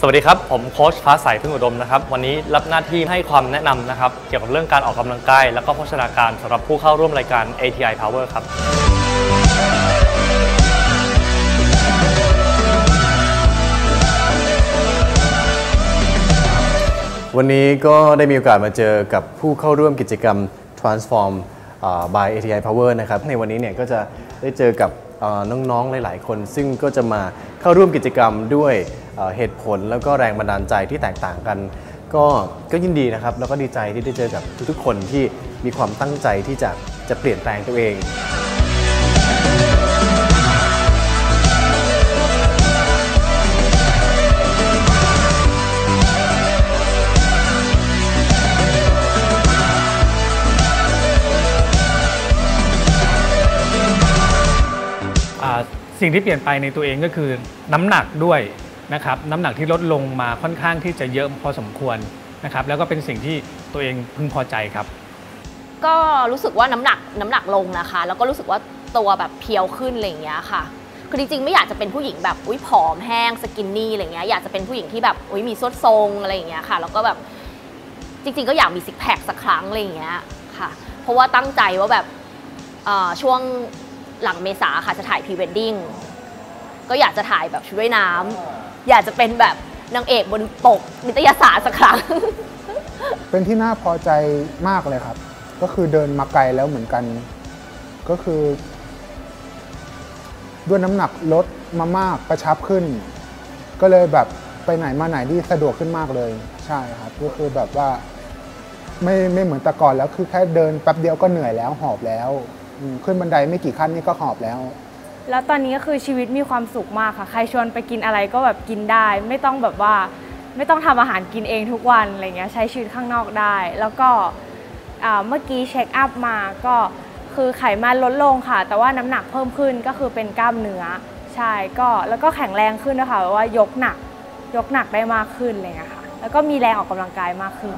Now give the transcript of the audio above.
สวัสดีครับ ผมโค้ชฟ้าใสพึ่งอุดมนะครับ วันนี้รับหน้าที่ให้ความแนะนำนะครับ เกี่ยวกับเรื่องการออกกำลังกาย แล้วก็โภชนาการสำหรับผู้เข้าร่วมรายการ ATI Power ครับ วันนี้ก็ได้มีโอกาสมาเจอกับผู้เข้าร่วมกิจกรรม Transform by ATI Power นะครับ ในวันนี้เนี่ยก็จะได้เจอกับน้องๆหลาย ๆ คน ซึ่งก็จะมา เข้าร่วมกิจกรรมด้วยเหตุผลแล้วก็แรงบันดาลใจที่แตกต่างกัน ก็ก็ยินดีนะครับ แล้วก็ดีใจที่ได้เจอกับทุกๆคนที่มีความตั้งใจที่จะจะเปลี่ยนแปลงตัวเอง สิ่งที่เปลี่ยนไปในตัวเองก็คือน้ำหนักด้วยนะครับน้ำหนักที่ลดลงมาค่อนข้างที่จะเยอะพอสมควรนะครับแล้วก็เป็นสิ่งที่ตัวเองพึงพอใจครับ ก็รู้สึกว่าน้ำหนักน้ำหนักลงนะคะ แล้วก็รู้สึกว่าตัวแบบเพียวขึ้นอะไรอย่างเงี้ยค่ะคือจริงๆไม่อยากจะเป็นผู้หญิงแบบอุ้ยผอมแห้งสกินนี่อะไรเงี้ยอยากจะเป็นผู้หญิงที่แบบอุ้ยมีสวดทรงอะไรอย่างเงี้ยค่ะ แล้วก็แบบจริง ๆ ก็อยากมีซิกแพคสักครั้งอะไรอย่างเงี้ยค่ะ เพราะว่าตั้งใจว่าแบบอ่อช่วง หลังเมษาค่ะจะถ่ายพรีเวดดิ้งก็อยากจะถ่ายแบบชุดว่ายน้ำอยากจะเป็นแบบนางเอกบนปกนิตยสารสักครั้ง เป็นที่น่าพอใจมากเลยครับ ก็คือเดินมาไกลแล้วเหมือนกัน ก็คือ ด้วยน้ำหนักลดมามากกระชับขึ้น ก็เลยแบบไปไหนมาไหนที่สะดวกขึ้นมากเลย ใช่ครับ ก็คือแบบว่า ไม่ไม่เหมือนแต่ก่อนแล้วคือแค่เดินแป๊บเดียวก็เหนื่อยแล้วหอบแล้ว ขึ้นบันไดไม่กี่ขั้นนี่ก็หอบแล้ว แล้วตอนนี้ก็คือชีวิตมีความสุขมากค่ะ ใครชวนไปกินอะไรก็แบบกินได้ ไม่ต้องแบบว่าไม่ต้องทำอาหารกินเองทุกวันอะไรเงี้ยใช้ชีวิตข้างนอกได้ แล้วก็เมื่อกี้เช็คอัพมาก็คือไขมันลดลงค่ะ แต่ว่าน้ำหนักเพิ่มขึ้นก็คือเป็นกล้ามเนื้อใช่ก็แล้วก็แข็งแรงขึ้นนะคะว่ายกหนักยกหนักได้มากขึ้นอะไรเลยค่ะแล้วก็มีแรงออกกำลังกายมากขึ้น